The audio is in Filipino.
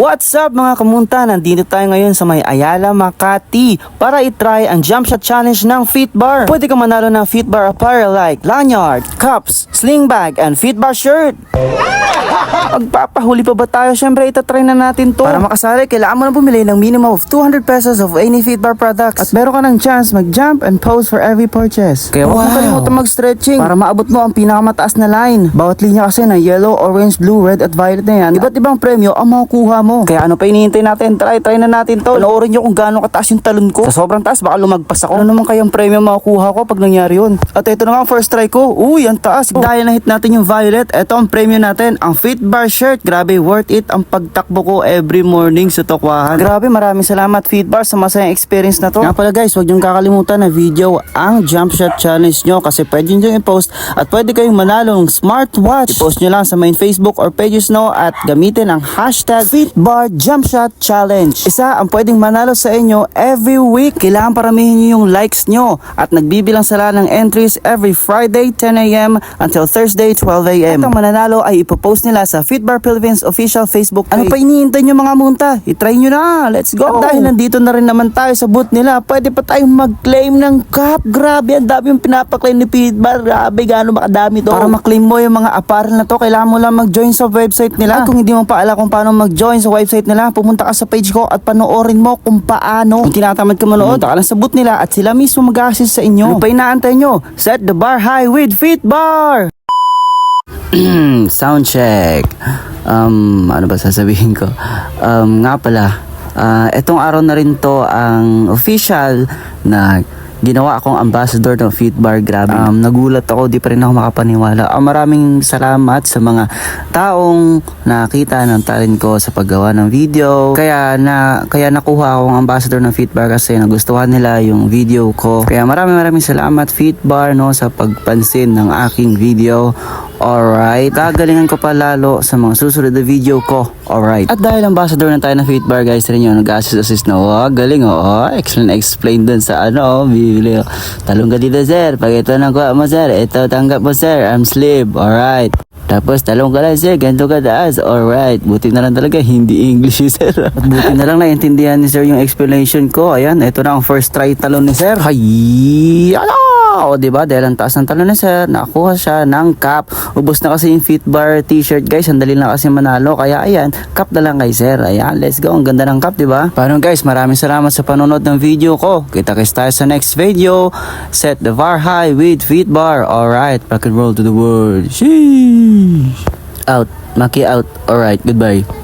What's up mga kamunta? Nandito tayo ngayon sa may Ayala, Makati para itry ang jump shot challenge ng Fit Bar. Pwede ka manalo ng Fit Bar apparel like lanyard, cups, sling bag, and Fit Bar shirt. Magpapahuli pa ba tayo? Siyempre, itatry na natin to. Para makasali, kailangan mo na bumili ng minimum of 200 pesos of any Fit Bar products. At meron ka ng chance mag-jump and pose for every purchase. Kaya huwag mo kalimutan mag-stretching para maabot mo ang pinakamataas na line. Bawat linya kasi na yellow, orange, blue, red, at violet na yan, iba't ibang premyo ang makukuha mo. Kaya ano pa hinihintay natin? Try, try na natin to. Panoorin nyo kung gaano kataas yung talon ko. Sa sobrang taas, baka lumagpas ako. Ano naman kayang premyo makukuha ko pag nangyari yun? At ito na nga ang first try ko. Uy, ang taas. Dahil na hit natin yung violet, ito ang premyo natin. Ang Fit Bar shirt. Grabe, worth it ang pagtakbo ko every morning sa Tokwahan. Grabe, maraming salamat Fit Bar sa masayang experience na to. Nga pala guys, huwag niyong kakalimutan na video ang jump shot challenge nyo kasi pwede nyo i-post at pwede kayong manalo ng smartwatch. I-post nyo lang sa main Facebook or pages no at gamitin ang hashtag FitBar Jump Shot Challenge. Isa ang pwedeng manalo sa inyo every week. Kailangan paramihin nyo yung likes nyo at nagbibilang sila ng entries every Friday 10am until Thursday 12am. At ang mananalo ay ipopost nila sa FitBar Philippines official Facebook page. Ano pa iniintay nyo mga munta? I-try nyo na. Let's go. At dahil nandito na rin naman tayo sa booth nila, pwede pa tayong mag-claim ng cup. Grabe, ang dami yung pinapaklaim ni FitBar. Grabe, gaano makadami to. Para maklaim mo yung mga apparel na to, kailangan mo lang mag-join sa website nila. At kung hindi mo pa alam kung paano mag-join sa website nila, pumunta ka sa page ko at panoorin mo kung paano. Kung tinatamad ka manood, ka lang sa booth nila at sila mismo mag-assist sa inyo. Ano pa inaantay nyo? Set the bar high with FitBar! Sound check. Um, ano ba sasabihin ko? Um, nga pala, ah, etong araw na rin to ang official na ginawa akong ambassador ng Fitbar. Grabe. Um, nagulat ako, di pa rin ako makapaniwala. Um, maraming salamat sa mga taong nakita ng talent ko sa paggawa ng video. Kaya na kaya nakuha akong ambassador ng Fitbar kasi nagustuhan nila yung video ko. Kaya maraming maraming salamat Fitbar no sa pagpansin ng aking video. Alright, gagalingan ko pa lalo sa mga susunod na video ko. Alright. At dahil ambassador na tayo ng Fitbar guys, rin yun, nag-assist-assist na. Oh, galing oh. Explain, explain dun sa ano, oh, bibili. oh. Talong ka dito sir, pag ito na kuha mo sir, ito tanggap mo sir, arm sleeve. Alright. Tapos talong ka lang sir, ganito ka taas. Alright, buti na lang talaga, hindi English sir. At buti na lang naintindihan ni sir yung explanation ko. Ayan, ito na ang first try talon ni sir. Hay, di ba? Dahil ang taas ng talon ni sir, nakuha siya ng cup. Ubos na kasi yung fit bar t-shirt, guys. Ang dali lang kasi manalo. Kaya ayan, cup na lang kay sir. Ayan, let's go. Ang ganda ng cup, di ba? Paano guys, maraming salamat sa panonood ng video ko. Kita-kits tayo sa next video. Set the bar high with fit bar. Alright, rock and roll to the world. Sheesh. Out. Maki out. Alright, goodbye.